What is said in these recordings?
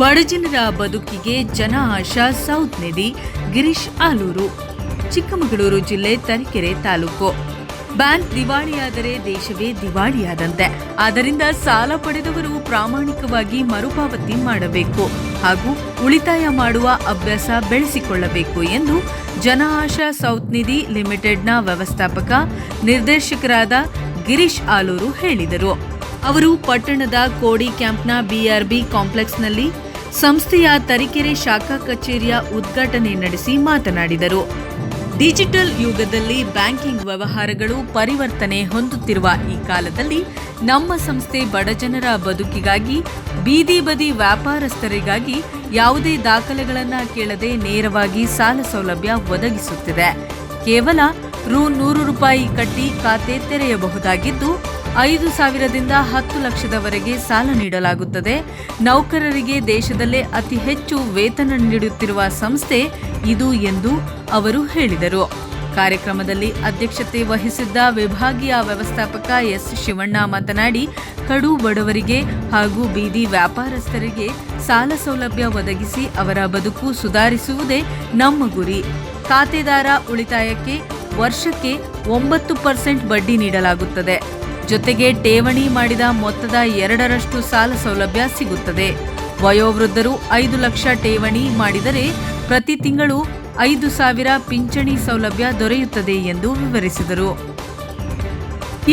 ಬಡಜನರ ಬದುಕಿಗೆ ಜನ ಆಶಾ ಸೌತ್ ನಿಧಿ ಗಿರೀಶ್ ಆಲೂರು, ಚಿಕ್ಕಮಗಳೂರು ಜಿಲ್ಲೆ ತರೀಕೆರೆ ತಾಲೂಕು. ಬ್ಯಾಂಕ್ ದಿವಾಳಿಯಾದರೆ ದೇಶವೇ ದಿವಾಳಿಯಾದಂತೆ. ಆದ್ದರಿಂದ ಸಾಲ ಪಡೆದವರು ಪ್ರಾಮಾಣಿಕವಾಗಿ ಮರುಪಾವತಿ ಮಾಡಬೇಕು ಹಾಗೂ ಉಳಿತಾಯ ಮಾಡುವ ಅಭ್ಯಾಸ ಬೆಳೆಸಿಕೊಳ್ಳಬೇಕು ಎಂದು ಜನ ಆಶಾ ಸೌತ್ ನಿಧಿ ಲಿಮಿಟೆಡ್ನ ವ್ಯವಸ್ಥಾಪಕ ನಿರ್ದೇಶಕರಾದ ಗಿರೀಶ್ ಆಲೂರು ಹೇಳಿದರು. ಅವರು ಪಟ್ಟಣದ ಕೋಡಿ ಕ್ಯಾಂಪ್ನ ಬಿಆರ್ಬಿ ಕಾಂಪ್ಲೆಕ್ಸ್ನಲ್ಲಿ ಸಂಸ್ಥೆಯ ತರೀಕೆರೆ ಶಾಖಾ ಕಚೇರಿಯ ಉದ್ಘಾಟನೆ ನಡೆಸಿ ಮಾತನಾಡಿದರು. ಡಿಜಿಟಲ್ ಯುಗದಲ್ಲಿ ಬ್ಯಾಂಕಿಂಗ್ ವ್ಯವಹಾರಗಳು ಪರಿವರ್ತನೆ ಹೊಂದುತ್ತಿರುವ ಈ ಕಾಲದಲ್ಲಿ ನಮ್ಮ ಸಂಸ್ಥೆ ಬಡಜನರ ಬದುಕಿಗಾಗಿ, ಬೀದಿ ಬದಿ ವ್ಯಾಪಾರಸ್ಥರಿಗಾಗಿ ಯಾವುದೇ ದಾಖಲೆಗಳನ್ನು ಕೇಳದೆ ನೇರವಾಗಿ ಸಾಲ ಸೌಲಭ್ಯ ಒದಗಿಸುತ್ತಿದೆ. ಕೇವಲ ರು ನೂರು ರೂಪಾಯಿ ಕಟ್ಟಿ ಖಾತೆ ತೆರೆಯಬಹುದಾಗಿದ್ದು ಐದು ಸಾವಿರದಿಂದ ಹತ್ತು ಲಕ್ಷದವರೆಗೆ ಸಾಲ ನೀಡಲಾಗುತ್ತದೆ. ನೌಕರರಿಗೆ ದೇಶದಲ್ಲೇ ಅತಿ ಹೆಚ್ಚು ವೇತನ ನೀಡುತ್ತಿರುವ ಸಂಸ್ಥೆ ಇದು ಎಂದು ಅವರು ಹೇಳಿದರು. ಕಾರ್ಯಕ್ರಮದಲ್ಲಿ ಅಧ್ಯಕ್ಷತೆ ವಹಿಸಿದ್ದ ವಿಭಾಗೀಯ ವ್ಯವಸ್ಥಾಪಕ ಎಸ್. ಶಿವಣ್ಣ ಮಾತನಾಡಿ, ಕಡು ಬಡವರಿಗೆ ಹಾಗೂ ಬೀದಿ ವ್ಯಾಪಾರಸ್ಥರಿಗೆ ಸಾಲ ಸೌಲಭ್ಯ ಒದಗಿಸಿ ಅವರ ಬದುಕು ಸುಧಾರಿಸುವುದೇ ನಮ್ಮ ಗುರಿ. ಖಾತೆದಾರ ಉಳಿತಾಯಕ್ಕೆ ವರ್ಷಕ್ಕೆ ಒಂಬತ್ತು ಪರ್ಸೆಂಟ್ ಬಡ್ಡಿ ನೀಡಲಾಗುತ್ತದೆ. ಜೊತೆಗೆ ಠೇವಣಿ ಮಾಡಿದ ಮೊತ್ತದ ಎರಡರಷ್ಟು ಸಾಲ ಸೌಲಭ್ಯ ಸಿಗುತ್ತದೆ. ವಯೋವೃದ್ಧರು ಐದು ಲಕ್ಷ ಠೇವಣಿ ಮಾಡಿದರೆ ಪ್ರತಿ ತಿಂಗಳು ಐದು ಸಾವಿರ ಪಿಂಚಣಿ ಸೌಲಭ್ಯ ದೊರೆಯುತ್ತದೆ ಎಂದು ವಿವರಿಸಿದರು.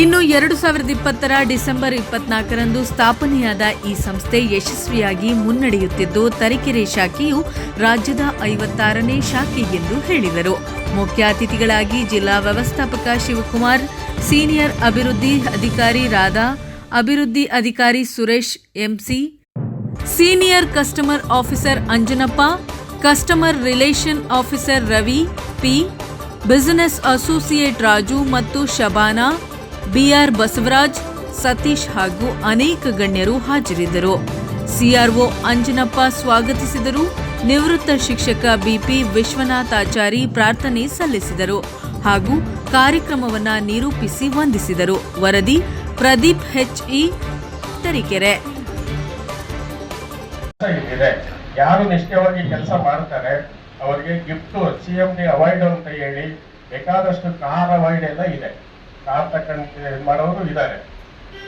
ಇನ್ನು ಎರಡು ಸಾವಿರದ ಇಪ್ಪತ್ತರ ಡಿಸೆಂಬರ್ ಇಪ್ಪತ್ನಾಲ್ಕರಂದು ಸ್ಥಾಪನೆಯಾದ ಈ ಸಂಸ್ಥೆ ಯಶಸ್ವಿಯಾಗಿ ಮುನ್ನಡೆಯುತ್ತಿದ್ದು, ತರೀಕೆರೆ ಶಾಖೆಯು ರಾಜ್ಯದ ಐವತ್ತಾರನೇ ಶಾಖೆ ಎಂದು ಹೇಳಿದರು. ಮುಖ್ಯ ಅತಿಥಿಗಳಾಗಿ ಜಿಲ್ಲಾ ವ್ಯವಸ್ಥಾಪಕ ಶಿವಕುಮಾರ್ ಸೀನಿಯರ್ ಅಭಿವೃದ್ಧಿ ಅಧಿಕಾರಿ ರಾಧಾ, ಅಭಿವೃದ್ಧಿ ಅಧಿಕಾರಿ Suresh MC senior customer officer Anjanappa, customer relation officer Ravi, P. Business associate Raju ಮತ್ತು ಶಬಾನಾ, ಬಿಆರ್ ಬಸವರಾಜ್, ಸತೀಶ್ ಹಾಗೂ ಅನೇಕ ಗಣ್ಯರು ಹಾಜರಿದ್ದರು. ಸಿಆರ್ಒ ಅಂಜನಪ್ಪ ಸ್ವಾಗತಿಸಿದರು. ನಿವೃತ್ತ ಶಿಕ್ಷಕ ಬಿಪಿ ವಿಶ್ವನಾಥಾಚಾರಿ ಪ್ರಾರ್ಥನೆ ಸಲ್ಲಿಸಿದರು. ಹಾಗೂ ಕಾರ್ಯಕ್ರಮವನ್ನು ನಿರೂಪಿಸಿ ವಂದಿಸಿದರು. ವರದಿ ಪ್ರದೀಪ್ ಹೆಚ್ಇ ತರೀಕೆರೆ. ಇದೆ. ಯಾರು ನಿಷ್ಠೆಯಾಗಿ ಕೆಲಸ ಮಾಡ್ತಾರೆ, ಅವರಿಗೆ gift, C M D avoid ಅಂತ ಹೇಳಿ ಬೇಕಾದಷ್ಟು ಕಾರ್ ಅವಾಯ್ಡ್ ಎಲ್ಲ ಇದೆ. ಕಾರ್ ತಕ್ಕಂತ ಮಾಡೋರು ಇದ್ದಾರೆ.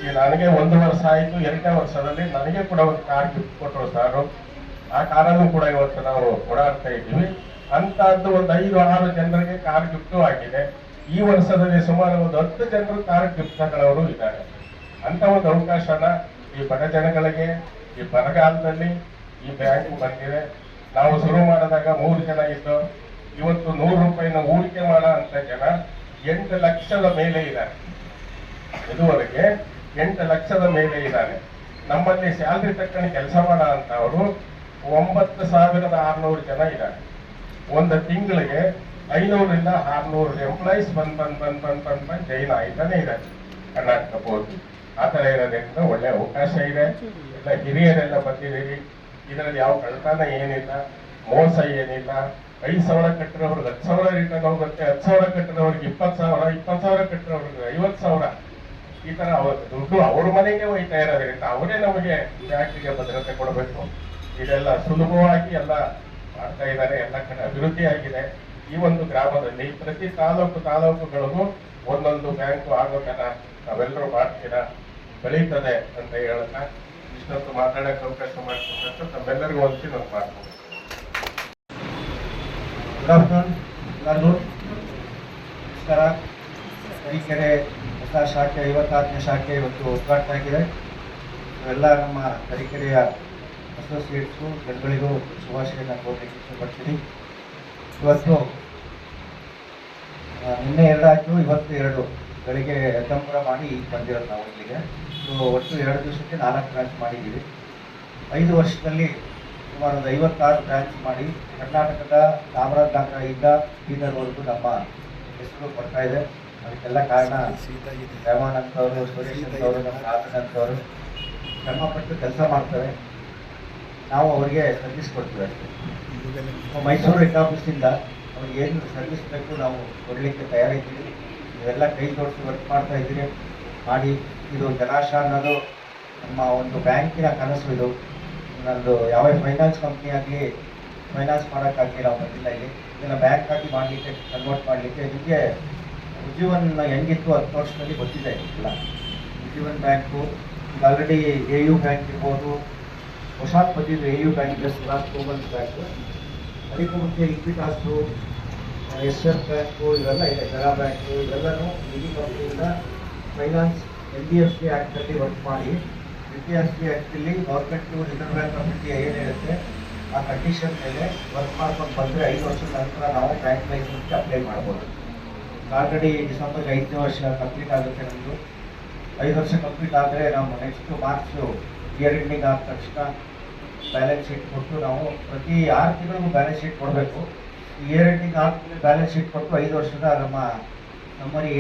ಈ ನನಗೆ ಒಂದು ವರ್ಷ ಆಯಿತು, ಎರಡನೇ ವರ್ಷದಲ್ಲಿ ನನಗೆ ಕೂಡ ಒಂದು ಕಾರ್ ಗಿಫ್ಟ್ ಕೊಟ್ಟರು ಸಾರು. ಆ ಕಾರನ್ನು ಕೂಡ ಇವತ್ತು ನಾವು ಓಡಾಡ್ತಾ ಇದ್ದೀವಿ. ಅಂತದ್ದು ಒಂದು ಐದು, ಆರು ಜನರಿಗೆ ಕಾರ್ ಗಿಫ್ಟು ಆಗಿದೆ ಈ ವರ್ಷದಲ್ಲಿ ಸುಮಾರು ಒಂದು ಹತ್ತು ಜನರು ಕಾರ್ ಗಿಫ್ಟ್ ಇದ್ದಾರೆ. ಅಂತ ಒಂದು ಅವಕಾಶನ ಈ ಬಡ ಜನಗಳಿಗೆ, ಈ ಬರಗಾಲದಲ್ಲಿ ಈ ಬ್ಯಾಂಕ್ ಬಂದಿದೆ. ನಾವು ಶುರು ಮಾಡಿದಾಗ ಮೂರು ಜನ ಇದ್ದು, ಇವತ್ತು ನೂರು ರೂಪಾಯಿನ ಹೂಡಿಕೆ ಮಾಡೋ ಅಂತ ಜನ ಎಂಟು ಲಕ್ಷದ ಮೇಲೆ ಇದ್ದಾರೆ. ಇದುವರೆಗೆ ಎಂಟು ಲಕ್ಷದ ಮೇಲೆ ಇದ್ದಾರೆ. ನಮ್ಮಲ್ಲಿ ಸ್ಯಾಲ್ರಿ ತಕ್ಕಂಗೆ ಕೆಲಸ ಮಾಡೋ ಅಂತವರು ಒಂಬತ್ತು ಸಾವಿರದ ಆರುನೂರು ಜನ ಇದ್ದಾರೆ. ಒಂದು ತಿಂಗಳಿಗೆ ಐನೂರಿಂದ ಆರ್ನೂರು ಎಂಪ್ಲಾಯೀಸ್ ಬಂದ್ ಬಂದ್ ಬಂದ್ ಬಂದ್ ಬಂದ್ ಬಂದ್ ಜೈನ್ ಆಯ್ತಾನೆ ಇದೆ. ಕರ್ನಾಟಕ ಪೋರ್ಟ್ ಆ ಥರ ಇರೋದ್ರಿಂದ ಒಳ್ಳೆ ಅವಕಾಶ ಇದೆ. ಎಲ್ಲ ಹಿರಿಯರೆಲ್ಲ ಬಂದಿದ್ದೀರಿ. ಇದರಲ್ಲಿ ಯಾವ ಕಳ್ತನ ಏನಿಲ್ಲ, ಮೋಸ ಏನಿಲ್ಲ. ಐದು ಸಾವಿರ ಕಟ್ಟಿರೋರ್ಗೆ ಹತ್ತು ಸಾವಿರ ರಿಟರ್ನ್ ಹೋಗುತ್ತೆ ಹತ್ತು ಸಾವಿರ ಕಟ್ಟಿರೋರ್ಗೆ ಇಪ್ಪತ್ತು ಸಾವಿರ ಇಪ್ಪತ್ತು ಸಾವಿರ ಕಟ್ಟಿರೋರ್ಗೆ ಐವತ್ತು ಸಾವಿರ. ಈ ತರ ದುಡ್ಡು ಅವ್ರ ಮನೆಗೆ ಹೋಯ್ತಾ ಇರೋದ್ರಿಂದ ಅವರೇ ನಮಗೆ ಬ್ಯಾಂಕಿಗೆ ಭದ್ರತೆ ಕೊಡಬೇಕು. ಇದೆಲ್ಲ ಸುಲಭವಾಗಿ ಎಲ್ಲ ಮಾಡ್ತಾ ಇದ್ದಾರೆ, ಎಲ್ಲ ಕಡೆ ಅಭಿವೃದ್ಧಿ ಆಗಿದೆ. ಈ ಒಂದು ಗ್ರಾಮದಲ್ಲಿ ಪ್ರತಿ ತಾಲೂಕು ತಾಲೂಕುಗಳಿಗೂ ಒಂದೊಂದು ಬ್ಯಾಂಕು ಆಗೋ ನಾವೆಲ್ಲರೂ ಮಾಡ್ತೀರಾ? ಬೆಳೀತದೆ ಅಂತ ಹೇಳೋಣ. ಇಷ್ಟೊತ್ತು ಮಾತಾಡಕ್ಕೆ ಅವಕಾಶ ಮಾಡಿಕೊಟ್ಟು ತಮ್ಮೆಲ್ಲರಿಗೂ ಒಂದ್ಸಿ ನಾವು ಮಾಡ್ಬೋದು ಗುಡ್ ಆಫ್ಟರ್ನೂನ್ ಎಲ್ಲರಿಗೂ ನಮಸ್ಕಾರ ತರೀಕೆರೆ ಹೊಸ ಶಾಖೆ ಐವತ್ತಾರನೇ ಶಾಖೆ ಇವತ್ತು ಉದ್ಘಾಟನೆ ಆಗಿದೆ. ಎಲ್ಲ ನಮ್ಮ ತರೀಕೆರೆಯ ಅಸೋಸಿಯೇಟ್ಸು ಜನಗಳಿಗೂ ಶುಭಾಶಯನ ಕೋರಲಿಕ್ಕೆ ಇಷ್ಟಪಡ್ತೀನಿ ಇವತ್ತು ನಿನ್ನೆ ಎರಡಾಯಿತು, ಇವತ್ತು ಎರಡು. ಬೆಳಿಗ್ಗೆ ಯಜ್ಞಪುರ ಮಾಡಿ ಈಗ ಬಂದಿರೋದು ನಾವು ಇಲ್ಲಿಗೆ. ಸೊ ಒಟ್ಟು ಎರಡು ದಿವಸಕ್ಕೆ ನಾಲ್ಕು ಬ್ರಾಂಚ್ ಮಾಡಿದ್ದೀವಿ. ಐದು ವರ್ಷದಲ್ಲಿ ಸುಮಾರು ಒಂದು ಐವತ್ತಾರು ಬ್ರಾಂಚ್ ಮಾಡಿ ಕರ್ನಾಟಕದ ಚಾಮರಾಜನಗರದಿಂದ ಬೀದರ್ವರೆಗೂ ನಮ್ಮ ಹೆಸರು ಬರ್ತಾ ಇದೆ. ಅದಕ್ಕೆಲ್ಲ ಕಾರಣ ರೇವಾನಂದ್ ಅವರು, ಸುರೇಶ್ ಅವರು ನಮ್ಮ ರಾಜನಂತ್ ಅವರು ಶ್ರಮಪಟ್ಟು ಕೆಲಸ ಮಾಡ್ತಾರೆ. ನಾವು ಅವರಿಗೆ ಸರ್ವಿಸ್ ಕೊಡ್ತೀವಿ ಅಷ್ಟೇ. ಮೈಸೂರು ಹೆಡ್ ಆಫೀಸಿಂದ ಅವ್ರಿಗೆ ಏನು ಸರ್ವಿಸ್ ಬೇಕು ನಾವು ಕೊಡಲಿಕ್ಕೆ ತಯಾರಿದ್ದೀವಿ ನೀವೆಲ್ಲ ಕೈ ಜೋಡಿಸಿ ವರ್ಕ್ ಮಾಡ್ತಾ ಇದ್ದೀರಿ. ಮಾಡಿ ಇದು ಜಲಾಶ ಅನ್ನೋದು ನಮ್ಮ ಒಂದು ಬ್ಯಾಂಕಿನ ಕನಸು ಇದು. ನನ್ನದು ಯಾವ ಫೈನಾನ್ಸ್ ಕಂಪ್ನಿ ಆಗಲಿ ಫೈನಾನ್ಸ್ ಮಾಡೋಕ್ಕಾಗಲಿ ನಾವು ಬಂದಿಲ್ಲ ಇಲ್ಲಿ. ಇದನ್ನು ಬ್ಯಾಂಕ್ ಆಗಿ ಮಾಡಲಿಕ್ಕೆ ಕನ್ವರ್ಟ್ ಮಾಡಲಿಕ್ಕೆ ಇದಕ್ಕೆ ಉಜ್ಜೀವನ್ ಹೆಂಗಿತ್ತು ಹತ್ತು ವರ್ಷದಲ್ಲಿ ಗೊತ್ತಿದೆ. ಇಲ್ಲ. ಉಜ್ಜೀವನ್ ಬ್ಯಾಂಕು ಈಗ ಆಲ್ರೆಡಿ ಎ ಯು ಬ್ಯಾಂಕ್ ಇರ್ಬೋದು ಹೊಸಾದ್ ಬಂದಿದ್ದು A U bank class last ಕೋಮನ್ಸ್ bank ಅದಕ್ಕೂ ಮುಂಚೆ ಇಕ್ವಿಟಾಸು ಎಸ್ ಎಫ್ ಬ್ಯಾಂಕು ಇವೆಲ್ಲ ಇದೆ ಕೆನರಾ ಬ್ಯಾಂಕು ಇವೆಲ್ಲನೂ ನಿಧಿ ಕಂಪ್ನಿಯಿಂದ finance N D F C ಆ್ಯಕ್ಟಲ್ಲಿ work ಮಾಡಿ N D F C ಆ್ಯಕ್ಟಲ್ಲಿ government reserve bank of India ಏನಿರುತ್ತೆ ಆ ಕಂಡೀಷನ್ ಮೇಲೆ ವರ್ಕ್ ಮಾಡ್ಕೊಂಡು ಬಂದರೆ ಐದು ವರ್ಷದ ನಂತರ ನಾವು ಬ್ಯಾಂಕ್ ಲೈಸೆನ್ಸ್ಗೆ ಅಪ್ಲೈ ಮಾಡ್ಬೋದು ಆಲ್ರೆಡಿ ಡಿಸೆಂಬರ್ಗೆ ಐದನೇ ವರ್ಷ ಕಂಪ್ಲೀಟ್ ಆಗುತ್ತೆ ನಮ್ಮದು ಐದು ವರ್ಷ ಕಂಪ್ಲೀಟ್ ಆದರೆ ನಾವು ನೆಕ್ಸ್ಟ್ ಮಾರ್ಚು ಇಯರ್ ಎಂಡಿಂಗ್ ಆದ ತಕ್ಷಣ ಬ್ಯಾಲೆನ್ಸ್ ಶೀಟ್ ಕೊಟ್ಟು ನಾವು ಪ್ರತಿ ಆರು ತಿಂಗಳಿಗೂ ಬ್ಯಾಲೆನ್ಸ್ ಶೀಟ್ ಕೊಡಬೇಕು. ಇಯರ್ ಎಂಡಿಂಗ್ ಆದಮೇಲೆ ಬ್ಯಾಲೆನ್ಸ್ ಶೀಟ್ ಕೊಟ್ಟು ಐದು ವರ್ಷದ ನಮ್ಮ ನಮ್ಮಲ್ಲಿ